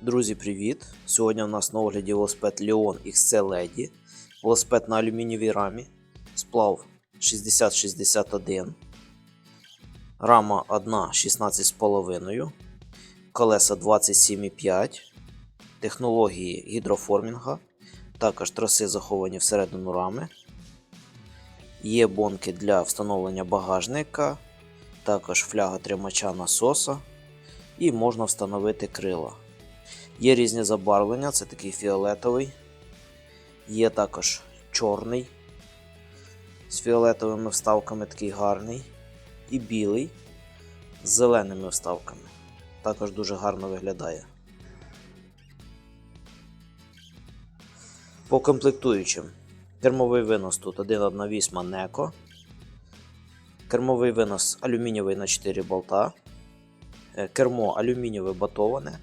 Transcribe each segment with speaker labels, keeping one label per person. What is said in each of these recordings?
Speaker 1: Друзі, привіт! Сьогодні у нас на огляді велосипед Leon XC Lady. Велосипед на алюмінієвій рамі. Сплав 6061. Рама 1 16,5. Колеса 27,5. Технології гідроформінга. Також троси заховані всередину рами. Є бонки для встановлення багажника. Також фляга тримача насоса. І можна встановити крила. Є різні забарвлення, це такий фіолетовий. Є також чорний з фіолетовими вставками, такий гарний. І білий з зеленими вставками. Також дуже гарно виглядає. По комплектуючим. Кермовий винос тут 1,8 Неко. Кермовий винос алюмінієвий на 4 болта. Е, Кермо алюмінієве батоване.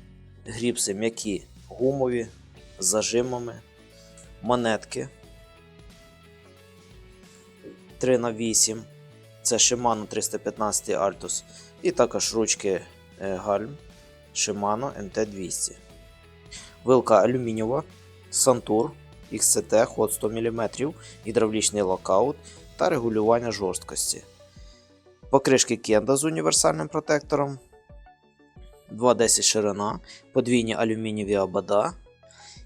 Speaker 1: Гріпси м'які гумові з зажимами, монетки 3 на 8 це Shimano 315 Altus. І також ручки е, гальм Shimano MT200. Вилка алюмінієва, Santur XCT ход 100 мм, гідравлічний локаут та регулювання жорсткості. Покришки Kenda з універсальним протектором. 2,10 ширина, подвійні алюмінієві обода.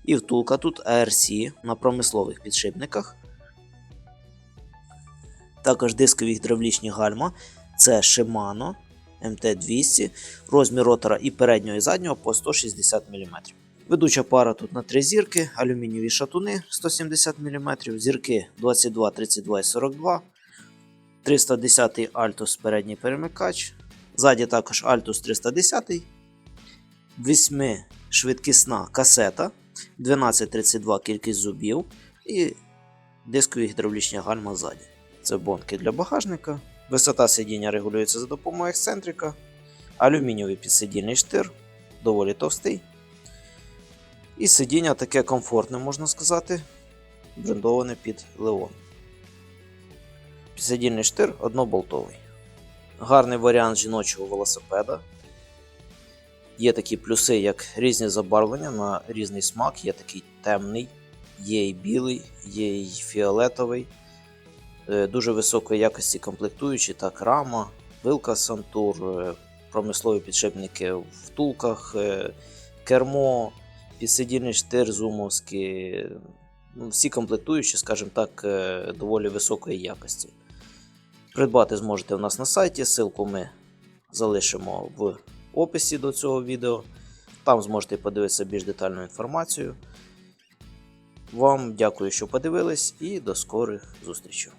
Speaker 1: І втулка тут ARC на промислових підшипниках. Також дискові гідравлічні гальма. Це Shimano MT200, розмір ротора і переднього і заднього по 160 мм. Ведуча пара тут на три зірки, алюмінієві шатуни 170 мм, зірки 22, 32 і 42, 310 Altus передній перемикач. Ззаді також Altus 310, 8 швидкісна касета, 1232 кількість зубів і дискові гідравлічні гальма ззаді. Це бонки для багажника. Висота сидіння регулюється за допомогою ексцентрика. Алюмінієвий підсидільний штир, доволі товстий. І сидіння таке комфортне, можна сказати, брендоване під Леон. Підсидільний штир одноболтовий. Гарний варіант жіночого велосипеда. Є такі плюси, як різні забарвлення на різний смак. Є такий темний, є і білий, є і фіолетовий. Е, Дуже високої якості комплектуючі, так рама, вилка Сантур, е, промислові підшипники в втулках, е, кермо, підсидільний штир зумовський. Ну, Всі комплектуючі, скажімо так, доволі високої якості. Придбати зможете у нас на сайті, ссылку ми залишимо в описі до цього відео. Там зможете подивитися більш детальну інформацію. Вам дякую, що подивились, і до скорих зустрічей.